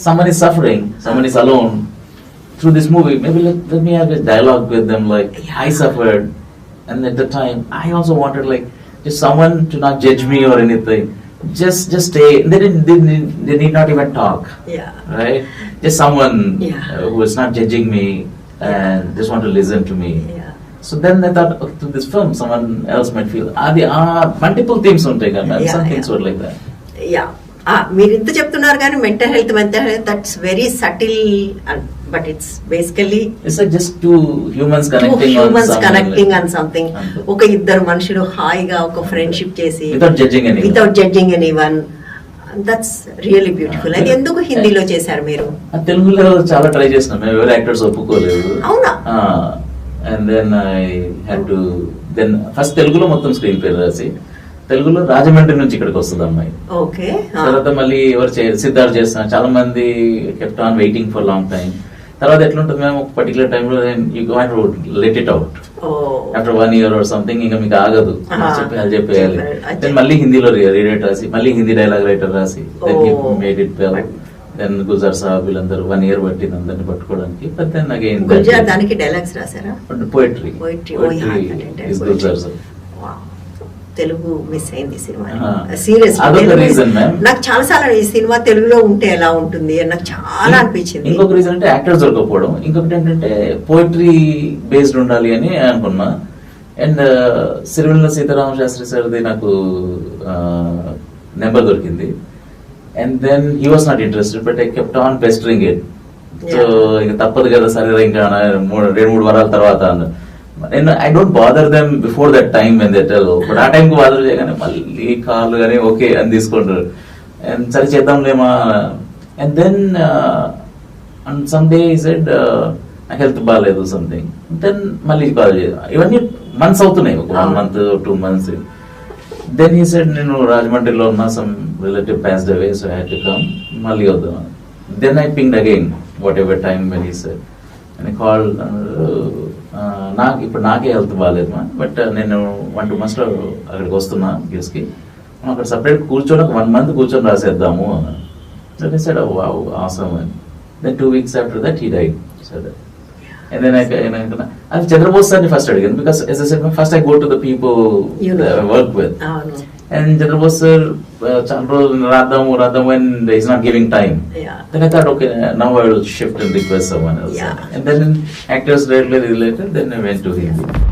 someone is suffering, someone is alone. Through this movie, maybe let, let me have a dialogue with them like, I suffered. And at the time, I also wanted like just someone to not judge me or anything. Just just stay. They didn't. They, didn't, they need not even talk. Yeah. Right. Just someone yeah. uh, who is not judging me and yeah. just want to listen to me. Yeah. So then I thought, oh, through this film, someone else might feel. Ah, there are multiple themes on taken. Yeah, some yeah. things were like that. Yeah. మీరు ఇంత చెప్తున్నారు కానీ mental health mental health that's very subtle but it's basically just two humans connecting humans connecting on something. ఒక ఇద్దరు మనుషులు హాయిగా ఒక friendship చేసి వితౌట్ జడ్జింగ్ అని without judging anyone that's really beautiful అది ఎందుకు హిందీలో చేశారు మీరు? తెలుగులో చాలా ట్రై చేసినాం. మేము ఎవరు యాక్టర్స్ ఒప్పుకోలేదు. అవునా? And then I had to then first తెలుగులో మొత్తం స్క్రీన్ పేరు రాసి తెలుగులో రాజమండ్రి నుంచి ఇక్కడికి వస్తుంది అమ్మాయి ఓకే తర్వాత మళ్ళీ ఎవరు సిద్ధార్థ్ చేస్తున్నారు చాలా మంది kept on waiting for long time తర్వాత ఎట్లుంటుంది మేము ఒక పర్టికులర్ టైంలో you got let it out after one year or something ఇంకా మీకు ఆగదు Ah. చెప్పేయాలి. దెన్ మళ్ళీ హిందీలో రీడేట్ రాసి మళ్ళీ హిందీ డైలాగ్ రైటర్ రాసి. Made it then Gulzar saab వీళ్ళందరూ వన్ ఇయర్ పట్టింది అందరిని పట్టుకోవడానికి బట్ దెన్ అగైన్ గుల్జార్ దానికి dialogues poetry poetry poetry. Gulzar Wow. Telugu miss అయింది సినిమా. సీరియస్. నాకు చాలా సార్లు ఈ సినిమా తెలుగులో ఉంటే ఎలా ఉంటుంది అని నాకు చాలా అనిపించింది ఇంకొక రీజన్ అంటే యాక్టర్స్ దొరకకపోవడం ఇంకొకటి ఏంటంటే పోయిటరీ బేస్డ్ ఉండాలి అని అనుకున్నా అండ్ సిరివెల్ల సీతారామ శాస్త్రి సార్ది నాకు నెంబర్ దొరికింది and then he was not interested but I kept on pestering it so. ఇక తప్పదు కదా సరే ఇంకా రెండు మూడు వారాల తర్వాత అన్న. నేను I don't bother them before that time when that but ఆ టైంకి బాదర్ చేయగానే మళ్ళీ కాల్ కానీ ఓకే అని తీసుకుంటారు. అండ్ సరే చేద్దాంలేమా. And then and some day said నాకు హెల్త్ బాగాలేదు సంథింగ్ దెన్ మళ్ళీ కాల్ చేద్దాం ఇవన్నీ మంత్స్ అవుతున్నాయి. ఒక one month two months then he said నేను రాజమండ్రిలో ఉన్న some relative passed away so had to come మళ్ళీ వద్దాం then I ping again whatever time when he said అని కాల్ నాకు ఇప్పుడు నాకే హెల్త్ బాగాలేదు బట్ నేను వన్ టూ మంత్స్లో అక్కడికి వస్తున్నా గేస్కి కి అక్కడ సపరేట్ కూర్చొని ఒక వన్ మంత్ కూర్చొని రాసేద్దాము అని సార్ వా అవసరం అని two weeks after that he died సరే అది చంద్రబోస్ సార్ ఫస్ట్ అడిగాను because first I go to the people work with and Chandrabose sir uh, Radham, Radham when he's not giving time. Yeah. Then I thought, okay, now I will shift and request someone else. Yeah. And then actors related, related, then I went to Hindi.